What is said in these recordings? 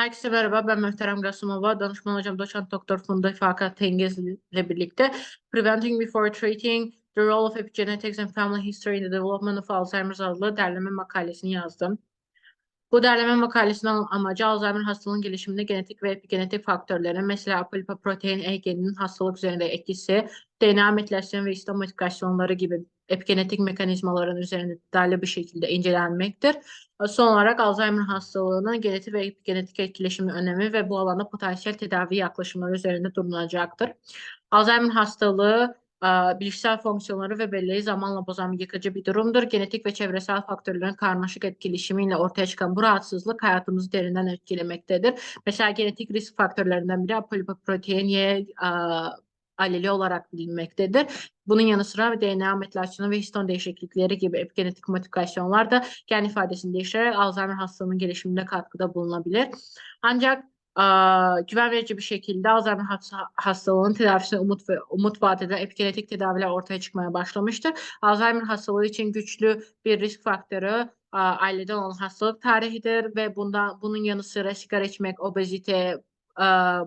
Herkese merhaba, ben Möhterem Gasımova. Danışman hocam doçent doktor Funda Fakat Tengiz ile birlikte Preventing Before Treating The Role of Epigenetics and Family History in the Development of Alzheimer's adlı derleme makalesini yazdım. Bu derleme makalesinin amacı Alzheimer hastalığının gelişiminde genetik ve epigenetik faktörlerin mesela apolipoprotein E geninin hastalık üzerinde etkisi, DNA metilasyon ve istomodifikasyonları gibi epigenetik mekanizmaların üzerinde detaylı bir şekilde incelenmektir. Son olarak Alzheimer hastalığının genetik ve epigenetik etkileşimi önemi ve bu alanda potansiyel tedavi yaklaşımları üzerinde durulacaktır. Alzheimer hastalığı bilişsel fonksiyonları ve belleği zamanla bozan yıkıcı bir durumdur. Genetik ve çevresel faktörlerin karmaşık etkileşimiyle ortaya çıkan bu rahatsızlık hayatımızı derinden etkilemektedir. Mesela genetik risk faktörlerinden biri apolipoprotein Y aleli olarak bilinmektedir. Bunun yanı sıra DNA metilasyonu ve histon değişiklikleri gibi epigenetik modifikasyonlar da gen ifadesini değiştirerek Alzheimer hastalığının gelişimine katkıda bulunabilir. Ancak güven verici bir şekilde Alzheimer hastalığının tedavisine umut ve umut vaat epigenetik tedaviler ortaya çıkmaya başlamıştır. Alzheimer hastalığı için güçlü bir risk faktörü aileden olan hastalık tarihidir ve bunda bunun yanı sıra sigara içmek, obezite,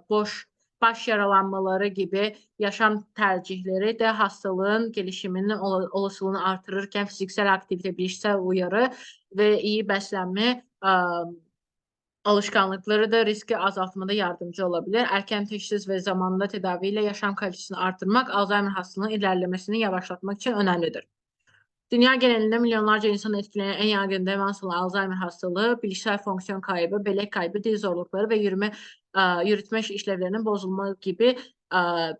boş baş yaralanmaları gibi yaşam tercihleri de hastalığın gelişiminin olasılığını artırırken fiziksel aktivite, bilişsel uyarı ve iyi beslenme alışkanlıkları da riski azaltmada yardımcı olabilir. Erken teşhis ve zamanında tedaviyle yaşam kalitesini artırmak Alzheimer hastalığının ilerlemesini yavaşlatmak için önemlidir. Dünya genelinde milyonlarca insanı etkileyen en yaygın demans olan Alzheimer hastalığı, bilişsel fonksiyon kaybı, belek kaybı, dil zorlukları ve yürüme yürütme işlevlerinin bozulma gibi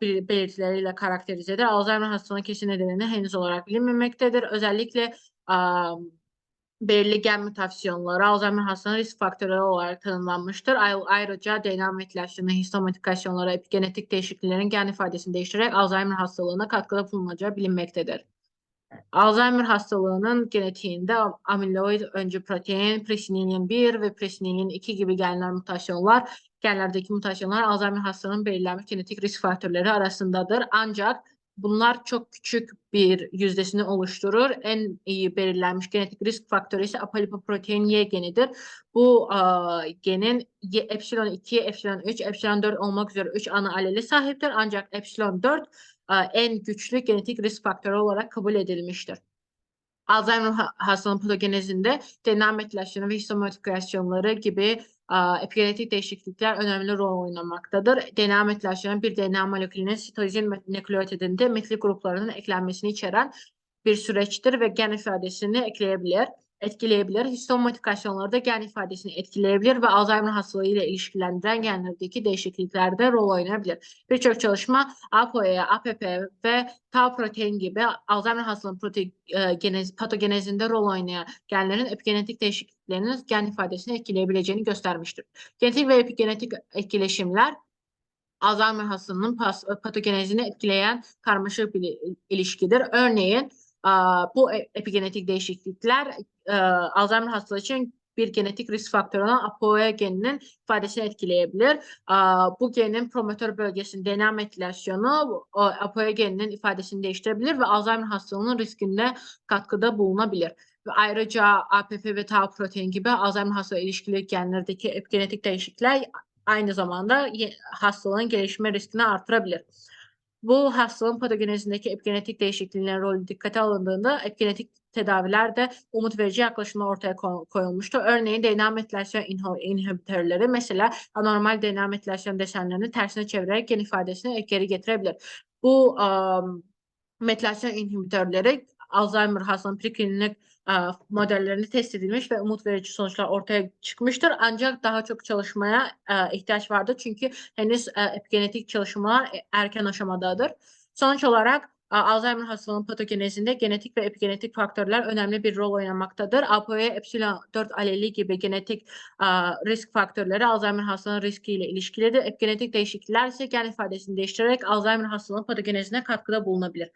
belirtileriyle karakterizedir. Alzheimer hastalığının kesin nedeni henüz olarak bilinmemektedir. Özellikle belirli gen mutasyonları Alzheimer hastalığının risk faktörü olarak tanımlanmıştır. Ayrıca DNA metilasyonu, histomodifikasyonları, epigenetik değişikliklerin gen ifadesini değiştirerek Alzheimer hastalığına katkıda bulunacağı bilinmektedir. Alzheimer hastalığının genetiğinde amiloid öncü protein, presinilin 1 ve presinilin 2 gibi genler mutasyonlar, genlerdeki mutasyonlar Alzheimer hastalığının belirlenmiş genetik risk faktörleri arasındadır. Ancak bunlar çok küçük bir yüzdesini oluşturur. En iyi belirlenmiş genetik risk faktörü ise apolipoprotein Y genidir. Bu a, genin epsilon 2, epsilon 3, epsilon 4 olmak üzere 3 ana aleli sahiptir. Ancak epsilon 4 en güçlü genetik risk faktörü olarak kabul edilmiştir. Alzheimer hastalığının patogenezinde DNA metilasyonu ve histomodifikasyonları gibi epigenetik değişiklikler önemli rol oynamaktadır. DNA metilasyonu bir DNA molekülünün sitozin nükleotidinde metil gruplarının eklenmesini içeren bir süreçtir ve gen ifadesini ekleyebilir etkileyebilir. Histon modifikasyonları gen ifadesini etkileyebilir ve Alzheimer hastalığı ile ilişkilendiren genlerdeki değişikliklerde rol oynayabilir. Birçok çalışma ApoE, APP ve tau protein gibi Alzheimer hastalığının protein e, genez, patogenezinde rol oynayan genlerin epigenetik değişikliklerinin gen ifadesini etkileyebileceğini göstermiştir. Genetik ve epigenetik etkileşimler Alzheimer hastalığının patogenezini etkileyen karmaşık bir ilişkidir. Örneğin bu e, epigenetik değişiklikler e, Alzheimer hastalığı için bir genetik risk faktörü olan APOE geninin ifadesini etkileyebilir. Bu genin promotör bölgesinin DNA metilasyonu APOE geninin ifadesini değiştirebilir ve Alzheimer hastalığının riskinde katkıda bulunabilir. Ve ayrıca APP ve tau protein gibi Alzheimer hastalığı ilişkili genlerdeki epigenetik değişiklikler aynı zamanda hastalığın gelişme riskini artırabilir. Bu hastalığın patogenezindeki epigenetik değişikliklerin rolü dikkate alındığında epigenetik tedavilerde umut verici yaklaşımlar ortaya koyulmuştu. Örneğin DNA metilasyon inhibitörleri mesela anormal DNA metilasyon desenlerini tersine çevirerek gen ifadesini geri getirebilir. Bu um, metilasyon inhibitörleri Alzheimer hastalığının preklinik modellerini test edilmiş ve umut verici sonuçlar ortaya çıkmıştır. Ancak daha çok çalışmaya ihtiyaç vardır. Çünkü henüz epigenetik çalışmalar e, erken aşamadadır. Sonuç olarak Alzheimer hastalığının patogenezinde genetik ve epigenetik faktörler önemli bir rol oynamaktadır. ApoE epsilon 4 aleli gibi genetik risk faktörleri Alzheimer hastalığının riskiyle ilişkilidir. Epigenetik değişiklikler ise gen ifadesini değiştirerek Alzheimer hastalığının patogenezine katkıda bulunabilir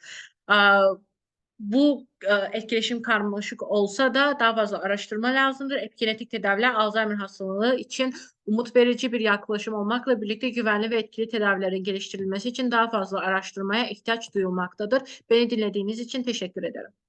bu e, etkileşim karmaşık olsa da daha fazla araştırma lazımdır. Epigenetik tedaviler Alzheimer hastalığı için umut verici bir yaklaşım olmakla birlikte güvenli ve etkili tedavilerin geliştirilmesi için daha fazla araştırmaya ihtiyaç duyulmaktadır. Beni dinlediğiniz için teşekkür ederim.